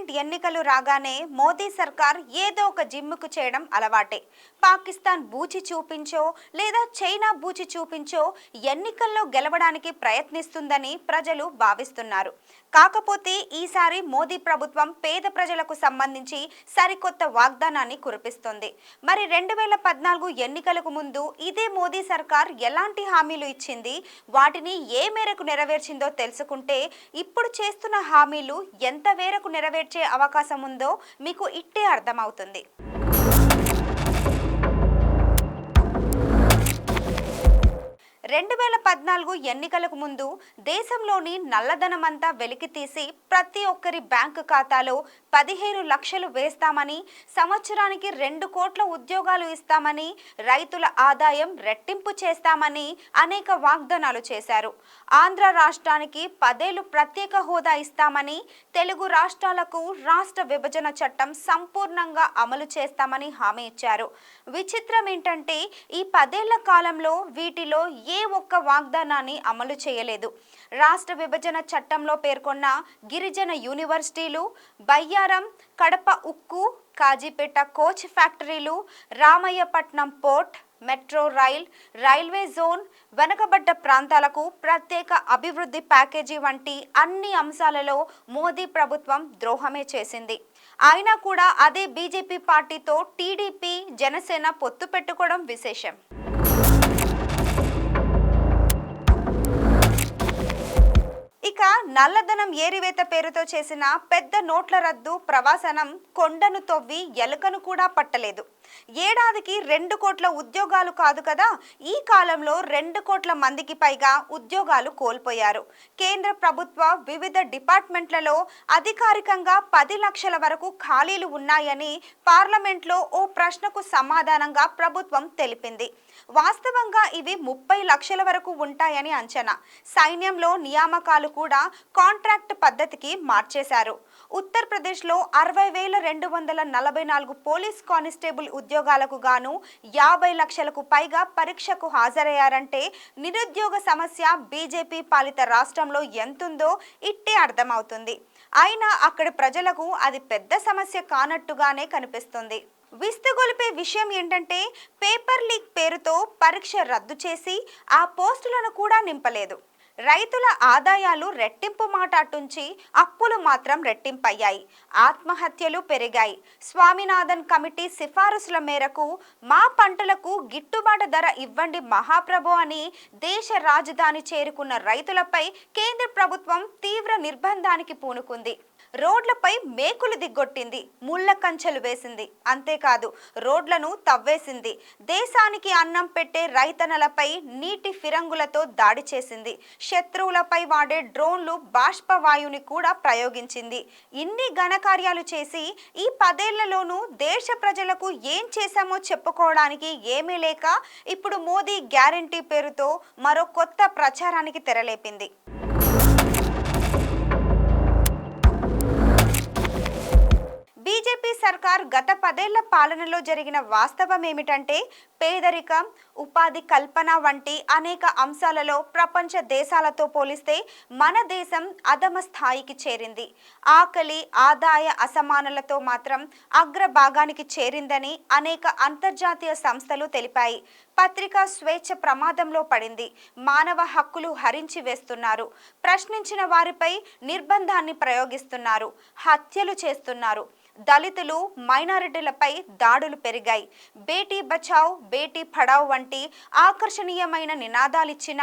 Parliament ఎన్నికలు రాగానే మోదీ సర్కార్ ఏదో ఒక జిమ్ముకు చేయడం అలవాటే. పాకిస్తాన్ బూచి చూపించో లేదా చైనా బూచి చూపించో ఎన్నికల్లో గెలవడానికి ప్రయత్నిస్తుందని ప్రజలు భావిస్తున్నారు. కాకపోతే ఈసారి మోదీ ప్రభుత్వం పేద ప్రజలకు సంబంధించి సరికొత్త వాగ్దానాన్ని కురిపిస్తుంది. మరి రెండు వేల పద్నాలుగు ఎన్నికలకు ముందు ఇదే మోదీ సర్కార్ ఎలాంటి హామీలు ఇచ్చింది? వాటిని ఏ మేరకు నెరవేర్చిందో తెలుసుకుంటే ఇప్పుడు చేస్తున్న హామీలు ఎంత మేరకు నెరవేర్చే అవకాశం ఉందో మీకు ఇట్టే అర్థమవుతుంది. రెండు వేల పద్నాలుగు ఎన్నికలకు ముందు దేశంలోని నల్లధనమంతా వెలికి తీసి ప్రతి ఒక్కరి బ్యాంకు ఖాతాలో పదిహేను లక్షలు వేస్తామని సంవత్సరానికి రెండు కోట్ల ఉద్యోగాలు ఇస్తామని రైతుల ఆదాయం రెట్టింపు చేస్తామని అనేక వాగ్దానాలు చేశారు. ఆంధ్ర రాష్ట్రానికి పదేళ్ళు ప్రత్యేక హోదా ఇస్తామని తెలుగు రాష్ట్రాలకు రాష్ట్ర విభజన చట్టం సంపూర్ణంగా అమలు చేస్తామని హామీ ఇచ్చారు. విచిత్రం ఏంటంటే ఈ పదేళ్ళ కాలంలో వీటిలో ఏ ఒక్క వాగ్దానాన్ని అమలు చేయలేదు. రాష్ట్ర విభజన చట్టంలో పేర్కొన్న గిరిజన యూనివర్సిటీలు బయ్యారం కడప ఉక్కు కాజీపేట కోచ్ ఫ్యాక్టరీలు Ramayapatnam port metro rail railway zone వెనుకబడ్డ ప్రాంతాలకు ప్రత్యేక అభివృద్ధి ప్యాకేజీ వంటి అన్ని అంశాలలో మోదీ ప్రభుత్వం ద్రోహమే చేసింది. అయినా కూడా అదే బీజేపీ పార్టీతో టీడీపీ జనసేన పొత్తు పెట్టుకోవడం విశేషం. నల్లధనం ఏరివేత పేరుతో చేసిన పెద్ద నోట్ల రద్దు ప్రవాసనం కొండను తవ్వి ఎలుకను కూడా పట్టలేదు. ఏడాదికి రెండు కోట్ల ఉద్యోగాలు కాదు కదా ఈ కాలంలో రెండు కోట్ల మందికి పైగా ఉద్యోగాలు కోల్పోయారు. కేంద్ర ప్రభుత్వ వివిధ డిపార్ట్మెంట్లలో అధికారికంగా పది లక్షల వరకు ఖాళీలు ఉన్నాయని పార్లమెంట్లో ఓ ప్రశ్నకు సమాధానంగా ప్రభుత్వం తెలిపింది. వాస్తవంగా ఇవి ముప్పై లక్షల వరకు ఉంటాయని అంచనా. సైన్యంలో నియామకాలు కూడా కాంట్రాక్ట్ పద్ధతికి మార్చేశారు. ఉత్తరప్రదేశ్లో అరవై వేల రెండు వందల నలభై నాలుగు పోలీస్ కానిస్టేబుల్ ఉద్యోగాలకు గాను యాభై లక్షలకు పైగా పరీక్షకు హాజరయ్యారంటే నిరుద్యోగ సమస్య బీజేపీ పాలిత రాష్ట్రంలో ఎంతుందో ఇట్టే అర్థమవుతుంది. అయినా అక్కడి ప్రజలకు అది పెద్ద సమస్య కానట్టుగానే కనిపిస్తుంది. విస్తుగొలిపే విషయం ఏంటంటే పేపర్ లీక్ పేరుతో పరీక్ష రద్దు చేసి ఆ పోస్టులను కూడా నింపలేదు. రైతుల ఆదాయాలు రెట్టింపు మాట అటుంచి అప్పులు మాత్రం రెట్టింపయ్యాయి. ఆత్మహత్యలు పెరిగాయి. స్వామినాథన్ కమిటీ సిఫారసుల మేరకు మా పంటలకు గిట్టుబాటు ధర ఇవ్వండి మహాప్రభు అని దేశ రాజధాని చేరుకున్న రైతులపై కేంద్ర ప్రభుత్వం తీవ్ర నిర్బంధానికి పూనుకుంది. రోడ్లపై మేకులు దిగ్గొట్టింది ముళ్ళ కంచెలు వేసింది. అంతేకాదు రోడ్లను తవ్వేసింది. దేశానికి అన్నం పెట్టే రైతనలపై నీటి ఫిరంగులతో దాడి చేసింది. శత్రువులపై వాడే డ్రోన్లు బాష్పవాయువుని కూడా ప్రయోగించింది. ఇన్ని ఘనకార్యాలు చేసి ఈ పదేళ్ళలోనూ దేశ ప్రజలకు ఏం చేశామో చెప్పుకోవడానికి ఏమీ లేక ఇప్పుడు మోదీ గ్యారంటీ పేరుతో మరో కొత్త ప్రచారానికి తెరలేపింది. సర్కార్ గత పదేళ్ళ పాలనలో జరిగిన వాస్తవం ఏమిటంటే పేదరికం ఉపాధి కల్పన వంటి అనేక అంశాలలో ప్రపంచ దేశాలతో పోలిస్తే మన దేశం అధమ స్థాయికి చేరింది. ఆకలి ఆదాయ అసమానలతో మాత్రం అగ్రభాగానికి చేరిందని అనేక అంతర్జాతీయ సంస్థలు తెలిపాయి. పత్రికా స్వేచ్ఛ ప్రమాదంలో పడింది. మానవ హక్కులు హరించి వేస్తున్నారు. ప్రశ్నించిన వారిపై నిర్బంధాన్ని ప్రయోగిస్తున్నారు. హత్యలు చేస్తున్నారు. దళితులు మైనారిటీలపై దాడులు పెరిగాయి. బేటీ బచావ్ బేటీ పడావ్ వంటి ఆకర్షణీయమైన నినాదాలిచ్చిన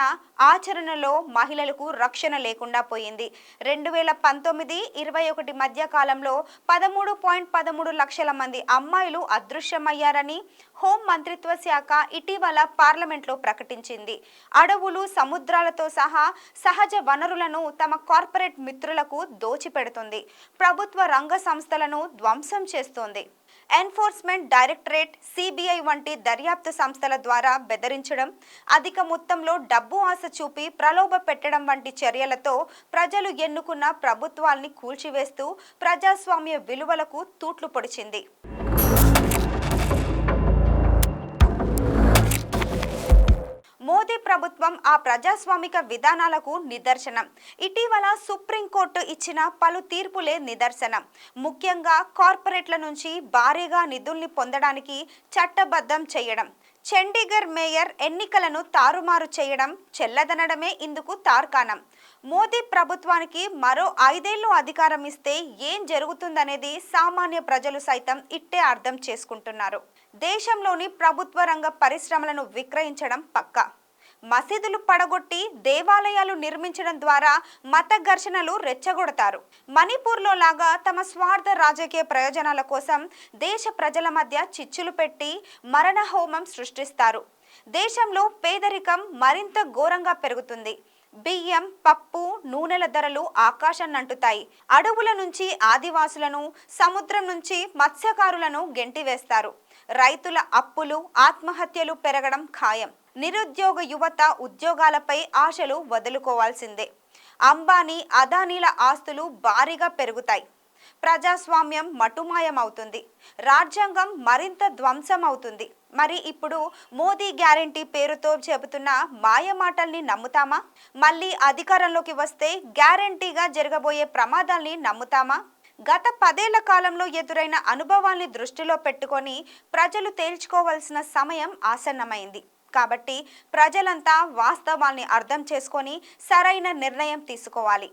ఆచరణలో మహిళలకు రక్షణ లేకుండా పోయింది. రెండు వేల పంతొమ్మిది ఇరవై ఒకటి మధ్య కాలంలో పదమూడు పాయింట్ పదమూడు లక్షల మంది అమ్మాయిలు అదృశ్యమయ్యారని హోం మంత్రిత్వ శాఖ ఇటీవల పార్లమెంట్లో ప్రకటించింది. అడవులు సముద్రాలతో సహా సహజ వనరులను తమ కార్పొరేట్ మిత్రులకు దోచిపెడుతుంది. ప్రభుత్వ రంగ సంస్థలను ధ్వంసం చేస్తోంది. ఎన్ఫోర్స్మెంట్ డైరెక్టరేట్ సిబిఐ వంటి దర్యాప్తు సంస్థల ద్వారా బెదిరించడం అధిక మొత్తంలో డబ్బు ఆశ చూపి ప్రలోభ పెట్టడం వంటి చర్యలతో ప్రజలు ఎన్నుకున్న ప్రభుత్వాల్ని కూల్చివేస్తూ ప్రజాస్వామ్య విలువలకు తూట్లు పొడిచింది. మోదీ ప్రభుత్వం ఆ ప్రజాస్వామిక విధానాలకు నిదర్శనం. ఇటీవల సుప్రీంకోర్టు ఇచ్చిన పలు తీర్పులే నిదర్శనం. ముఖ్యంగా కార్పొరేట్ల నుంచి భారీగా నిధుల్ని పొందడానికి చట్టబద్ధం చేయడం. చండీగఢ్ మేయర్ ఎన్నికలను తారుమారు చేయడం చెల్లదనడమే ఇందుకు తార్కాణం. మోదీ ప్రభుత్వానికి మరో ఐదేళ్ళు అధికారం ఇస్తే ఏం జరుగుతుందనేది సామాన్య ప్రజలు సైతం ఇట్టే అర్థం చేసుకుంటున్నారు. దేశంలోని ప్రభుత్వ రంగ పరిశ్రమలను విక్రయించడం పక్కా. మసీదులు పడగొట్టి దేవాలయాలు నిర్మించడం ద్వారా మత ఘర్షణలు రెచ్చగొడతారు. మణిపూర్లో లాగా తమ స్వార్థ రాజకీయ ప్రయోజనాల కోసం దేశ ప్రజల మధ్య చిచ్చులు పెట్టి మరణ హోమం సృష్టిస్తారు. దేశంలో పేదరికం మరింత ఘోరంగా పెరుగుతుంది. బియ్యం పప్పు నూనెల ధరలు ఆకాశాన్నంటుతాయి అడవుల నుంచి ఆదివాసులను సముద్రం నుంచి మత్స్యకారులను గెంటివేస్తారు రైతుల అప్పులు ఆత్మహత్యలు పెరగడం ఖాయం. నిరుద్యోగ యువత ఉద్యోగాలపై ఆశలు వదులుకోవాల్సిందే. అంబానీ అదానీల ఆస్తులు భారీగా పెరుగుతాయి. ప్రజాస్వామ్యం మటుమాయం అవుతుంది రాజ్యాంగం మరింత ధ్వంసం అవుతుంది మరి ఇప్పుడు మోదీ గ్యారంటీ పేరుతో చెబుతున్న మాయ మాటల్ని నమ్ముతామా? మళ్ళీ అధికారంలోకి వస్తే గ్యారంటీగా జరగబోయే ప్రమాదాల్ని నమ్ముతామా? గత పదేళ్ళ కాలంలో ఎదురైన అనుభవాల్ని దృష్టిలో పెట్టుకొని ప్రజలు తేల్చుకోవాల్సిన సమయం ఆసన్నమైంది. కాబట్టి ప్రజలంతా వాస్తవాల్ని అర్థం చేసుకొని సరైన నిర్ణయం తీసుకోవాలి.